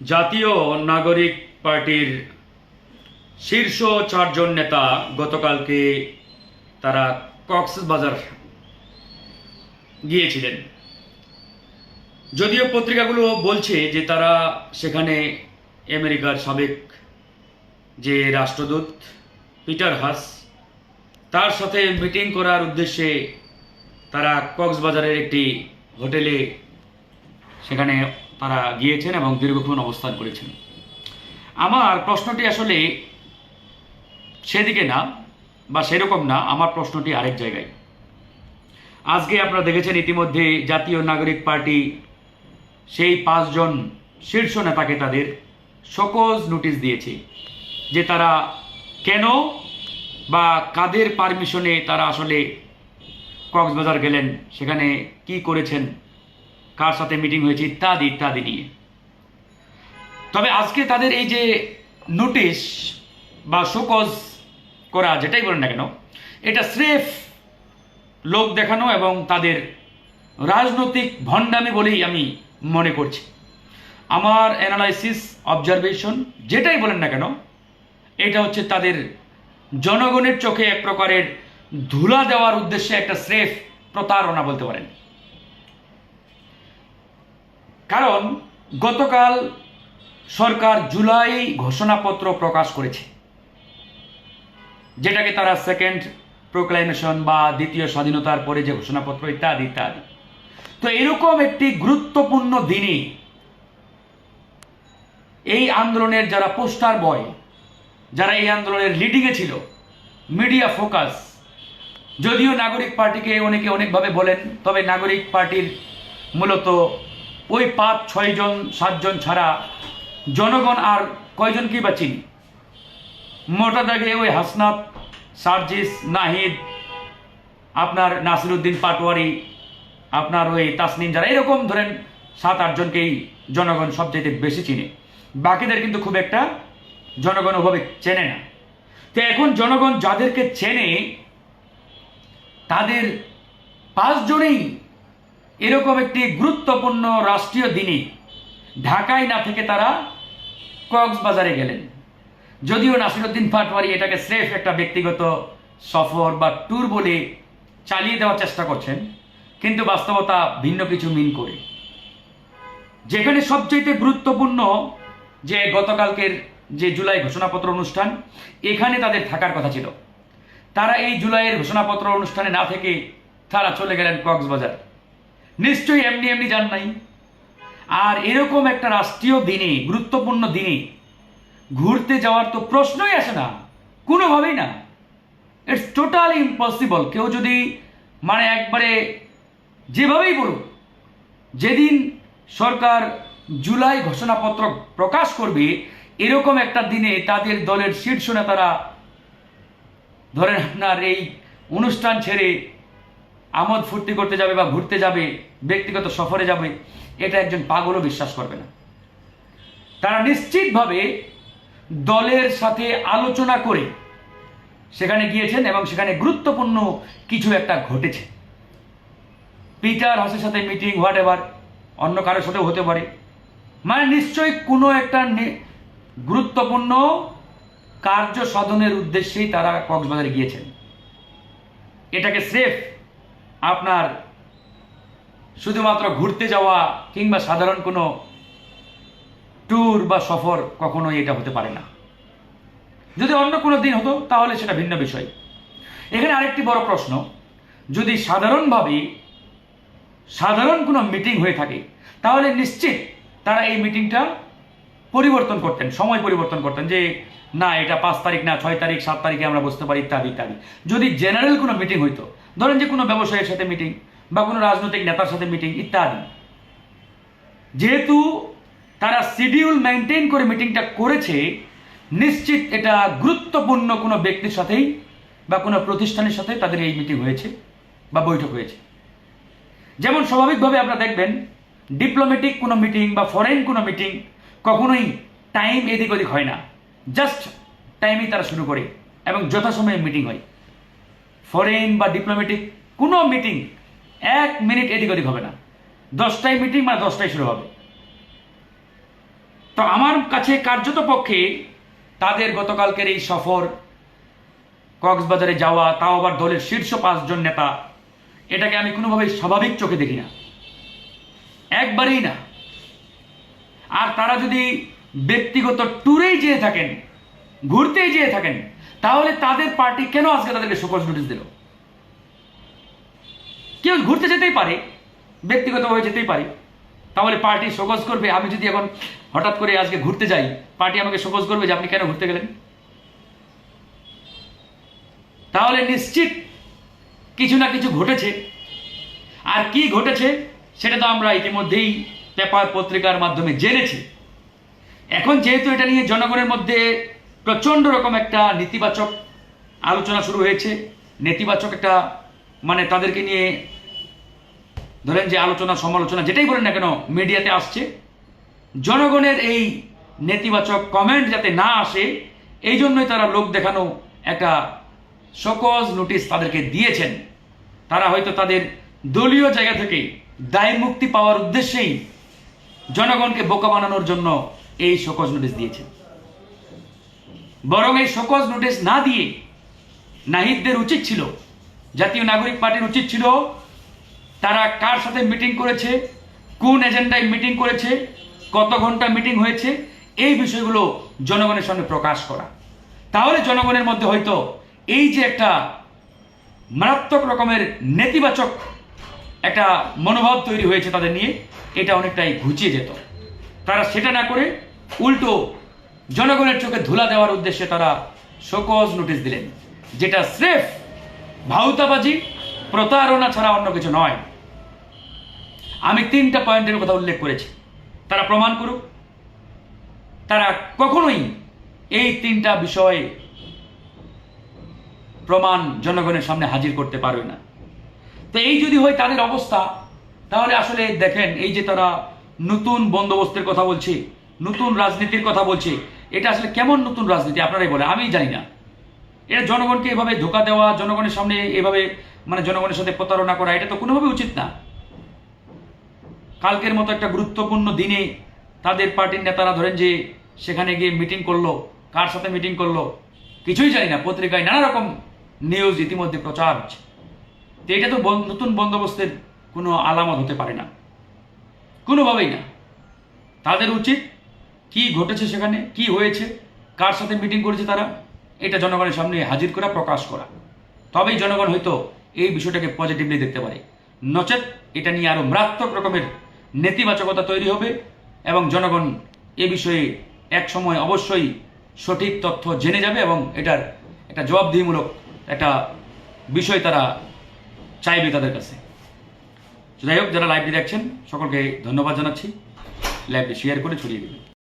জাতীয় নাগরিক পার্টির শীর্ষ চারজন নেতা গতকালকে তারা কক্সবাজার গিয়েছিলেন। যদিও পত্রিকাগুলো বলছে যে তারা সেখানে আমেরিকার সাবেক যে রাষ্ট্রদূত পিটার হাস তার সাথে মিটিং করার উদ্দেশ্যে তারা কক্সবাজারের একটি হোটেলে সেখানে তারা গিয়েছেন এবং দীর্ঘক্ষণ অবস্থান করেছেন। আমার প্রশ্নটি আসলে সেদিকে না, বা সেরকম না, আমার প্রশ্নটি আরেক জায়গায়। আজকে আপনারা দেখেছেন ইতিমধ্যে জাতীয় নাগরিক পার্টি সেই পাঁচজন শীর্ষ নেতাকে তাদের সকজ নোটিশ দিয়েছে যে তারা কেন বা কাদের পারমিশনে তারা আসলে কক্সবাজার গেলেন, সেখানে কি করেছেন কার সাথে মিটিং হয়েছে ইত্যাদি ইত্যাদি নিয়ে। তবে আজকে তাদের এই যে নোটিশ বা শোকজ করা, যেটাই বলেন না কেন, এটা স্রেফ লোক দেখানো এবং তাদের রাজনৈতিক ভণ্ডামি বলেই আমি মনে করছি। আমার অ্যানালাইসিস অবজারভেশন যেটাই বলেন না কেন, এটা হচ্ছে তাদের জনগণের চোখে এক প্রকারের ধুলা দেওয়ার উদ্দেশ্যে একটা স্রেফ প্রতারণা বলতে পারেন। কারণ গতকাল সরকার জুলাই ঘোষণাপত্র প্রকাশ করেছে, যেটাকে তারা সেকেন্ড প্রোক্লাইমেশন বা দ্বিতীয় স্বাধীনতার পরে যে ঘোষণাপত্র, ইত্যাদি ইত্যাদি। তো এরকম একটি গুরুত্বপূর্ণ দিনে এই আন্দোলনের যারা পোস্টার বয়, যারা এই আন্দোলনের লিডিংয়ে ছিল মিডিয়া ফোকাস যদিও নাগরিক পার্টিকে অনেকে অনেকভাবে বলেন, তবে নাগরিক পার্টির মূলত ওই পাঁচ ছয়জন সাতজন ছাড়া জনগণ আর কয়জনকেই বা চিনি মোটা দাগে ওই হাসনাত, সার্জিস, নাহিদ, আপনার নাসিরুদ্দিন পাটোয়ারি, আপনার ওই তাসনিম যারা, এরকম ধরেন সাত আটজনকেই জনগণ সবচেয়ে বেশি চিনে। বাকিদের কিন্তু খুব একটা জনগণ ওভাবে চেনে না। তো এখন জনগণ যাদেরকে চেনে, তাদের পাঁচজনেই এরকম একটি গুরুত্বপূর্ণ রাষ্ট্রীয় দিনে ঢাকায় না থেকে তারা কক্সবাজারে গেলেন। যদিও নাসিরুদ্দিন পাটওয়ারি এটাকে স্রেফ একটা ব্যক্তিগত সফর বা ট্যুর বলে চালিয়ে দেওয়ার চেষ্টা করছেন, কিন্তু বাস্তবতা ভিন্ন কিছু মিন করে। যেখানে সবচেয়ে গুরুত্বপূর্ণ যে গতকালকের যে জুলাই ঘোষণাপত্র অনুষ্ঠান, এখানে তাদের থাকার কথা ছিল। তারা এই জুলাইয়ের ঘোষণাপত্র অনুষ্ঠানে না থেকে তারা চলে গেলেন কক্সবাজার। নিশ্চয়ই এমনি এমনি যান নাই। আর এরকম একটা রাষ্ট্রীয় দিনে, গুরুত্বপূর্ণ দিনে ঘুরতে যাওয়ার তো প্রশ্নই আসে না, কোনোভাবেই না। ইটস টোটালি ইম্পসিবল কেউ যদি মানে একবারে যেভাবেই বলুক, যেদিন সরকার জুলাই ঘোষণাপত্র প্রকাশ করবে, এরকম একটা দিনে তাদের দলের শীর্ষ নেতারা, ধরেন আপনার এই অনুষ্ঠান ছেড়ে আমোদ ফুর্তি করতে যাবে বা ঘুরতে যাবে, ব্যক্তিগত সফরে যাবে, এটা একজন পাগলও বিশ্বাস করবে না। তারা নিশ্চিতভাবে দলের সাথে আলোচনা করে সেখানে গিয়েছেন এবং সেখানে গুরুত্বপূর্ণ কিছু একটা ঘটেছে। পিটার হাসের সাথে মিটিং হোয়াট এভার অন্য কারোর সাথেও হতে পারে। মানে নিশ্চয়ই কোনো একটা গুরুত্বপূর্ণ কার্য সাধনের উদ্দেশ্যেই তারা কক্সবাজারে গিয়েছেন। এটাকে স্রেফ আপনার শুধুমাত্র ঘুরতে যাওয়া কিংবা সাধারণ কোনো ট্যুর বা সফর কখনোই এটা হতে পারে না। যদি অন্য কোনো দিন হতো, তাহলে সেটা ভিন্ন বিষয়। এখানে আরেকটি বড় প্রশ্ন। যদি সাধারণভাবে সাধারণ কোনো মিটিং হয়ে থাকে, তাহলে নিশ্চিত তারা এই মিটিংটা পরিবর্তন করতেন, সময় পরিবর্তন করতেন যে, না, এটা পাঁচ তারিখ না, ছয় তারিখ, সাত তারিখে আমরা বসতে পারি, ইত্যাদি ইত্যাদি। যদি জেনারেল কোনো মিটিং হইতো ধরেন যে কোনো ব্যবসায়ীর সাথে মিটিং বা কোনো রাজনৈতিক নেতার সাথে মিটিং ইত্যাদি। যেহেতু তারা শিডিউল মেনটেন করে মিটিংটা করেছে, নিশ্চিত এটা গুরুত্বপূর্ণ কোনো ব্যক্তির সাথেই বা কোনো প্রতিষ্ঠানের সাথে তাদের এই মিটিং হয়েছে বা বৈঠক হয়েছে। যেমন স্বাভাবিকভাবে আপনারা দেখবেন ডিপ্লোম্যাটিক কোনো মিটিং বা ফরেন কোনো মিটিং কখনোই টাইম এদিক ওদিক হয় না। জাস্ট টাইমেই তারা শুরু করে এবং যথাসময়ে মিটিং হয়। ফরেন বা ডিপ্লোম্যাটিক কোনো মিটিং এক মিনিট এদিক ওদিক হবে না। দশটায় মিটিং মানে দশটায় শুরু হবে। তো আমার কাছে কার্যত পক্ষে তাদের গতকালকের এই সফর, কক্সবাজারে যাওয়া, তাও আবার দলের শীর্ষ পাঁচজন নেতা, এটাকে আমি কোনোভাবেই স্বাভাবিক চোখে দেখি না। একবারেই না। আর তারা যদি ব্যক্তিগত ট্যুরেই যেয়ে থাকেন ঘুরতেই যেয়ে থাকেন তাহলে তাদের পার্টি কেন আজকে তাদেরকে শোকজ নোটিশ দিল? কেউ ঘুরতে যেতেই পারে, ব্যক্তিগতভাবে যেতেই পারে। তাহলে পার্টি শোকজ করবে। আমি যদি এখন হঠাৎ করে আজকে ঘুরতে যাই, পার্টি আমাকে শোকজ করবে যে আপনি কেন ঘুরতে গেলেন? তাহলে নিশ্চিত কিছু না কিছু ঘটেছে। আর কি ঘটেছে সেটা তো আমরা ইতিমধ্যেই পেপার পত্রিকার মাধ্যমে জেনেছি। এখন যেহেতু এটা নিয়ে জনগণের মধ্যে প্রচণ্ড রকম একটা নেতিবাচক আলোচনা শুরু হয়েছে। নেতিবাচক একটা মানে তাদেরকে নিয়ে ধরেন যে আলোচনা, সমালোচনা, যেটাই বলেন না কেন, মিডিয়াতে আসছে। জনগণের এই নেতিবাচক কমেন্ট যাতে না আসে, এই জন্যই তারা লোক দেখানো একটা সকজ নোটিশ তাদেরকে দিয়েছেন। তারা হয়তো তাদের দলীয় জায়গা থেকে দায় মুক্তি পাওয়ার উদ্দেশ্যেই জনগণকে বোকা বানানোর জন্য এই সকজ নোটিশ দিয়েছেন। বরং এই সকজ নোটিশ না দিয়ে নাহিদদের উচিত ছিল, জাতীয় নাগরিক পার্টির উচিত ছিল, তারা কার সাথে মিটিং করেছে, কোন এজেন্ডায় মিটিং করেছে, কত ঘণ্টা মিটিং হয়েছে, এই বিষয়গুলো জনগণের সামনে প্রকাশ করা। তাহলে জনগণের মধ্যে হয়তো এই যে একটা মারাত্মক রকমের নেতিবাচক একটা মনোভাব তৈরি হয়েছে তাদের নিয়ে, এটা অনেকটাই ঘুচিয়ে যেত। তারা সেটা না করে উল্টো জনগণের চোখে ধুলা দেওয়ার উদ্দেশ্যে তারা শোকজ নোটিশ দিলেন, যেটা স্রেফ ভাউতাবাজি, প্রতারণা ছাড়া অন্য কিছু নয়। আমি তিনটা পয়েন্টের কথা উল্লেখ করেছি। তারা প্রমাণ করুক, তারা কখনোই এই তিনটা বিষয়ে প্রমাণ জনগণের সামনে হাজির করতে পারবে না। তো এই যদি হয় তাদের অবস্থা, তাহলে আসলে দেখেন, এই যে তারা নতুন বন্দোবস্তের কথা বলছে, নতুন রাজনীতির কথা বলছে এটা আসলে কেমন নতুন রাজনীতি? আপনারাই বলে আমি জানি না। এটা জনগণকে এভাবে ধোকা দেওয়া, জনগণের সামনে এভাবে মানে জনগণের সাথে প্রতারণা করা, এটা তো কোনোভাবে উচিত না। কালকের মতো একটা গুরুত্বপূর্ণ দিনে তাদের পার্টির নেতারা ধরেন যে সেখানে গিয়ে মিটিং করল, কার সাথে মিটিং করল, কিছুই জানি না। পত্রিকায় নানা রকম নিউজ ইতিমধ্যে প্রচার হচ্ছে। তো এটা তো নতুন বন্দোবস্তের কোনো আলামত হতে পারে না। কোনোভাবেই না। তাদের উচিত কি ঘটেছে সেখানে? কি হয়েছে? কার সাথে মিটিং করেছে তারা? এটা জনগণের সামনে হাজির করা, প্রকাশ করা। তবেই জনগণ হয়তো এই বিষয়টাকে পজিটিভলি দেখতে পারে। নচেত এটা নিয়ে আরও মারাত্মক রকমের নেতিবাচকতা তৈরি হবে এবং জনগণ এ বিষয়ে এক সময় অবশ্যই সঠিক তথ্য জেনে যাবে এবং এটার একটা জবাবদিহিমূলক একটা বিষয় তারা চাইবে তাদের কাছে। যাই হোক, যারা লাইভটি দেখছেন, সকলকে ধন্যবাদ জানাচ্ছি। লাইভটি শেয়ার করে ছড়িয়ে দেবেন।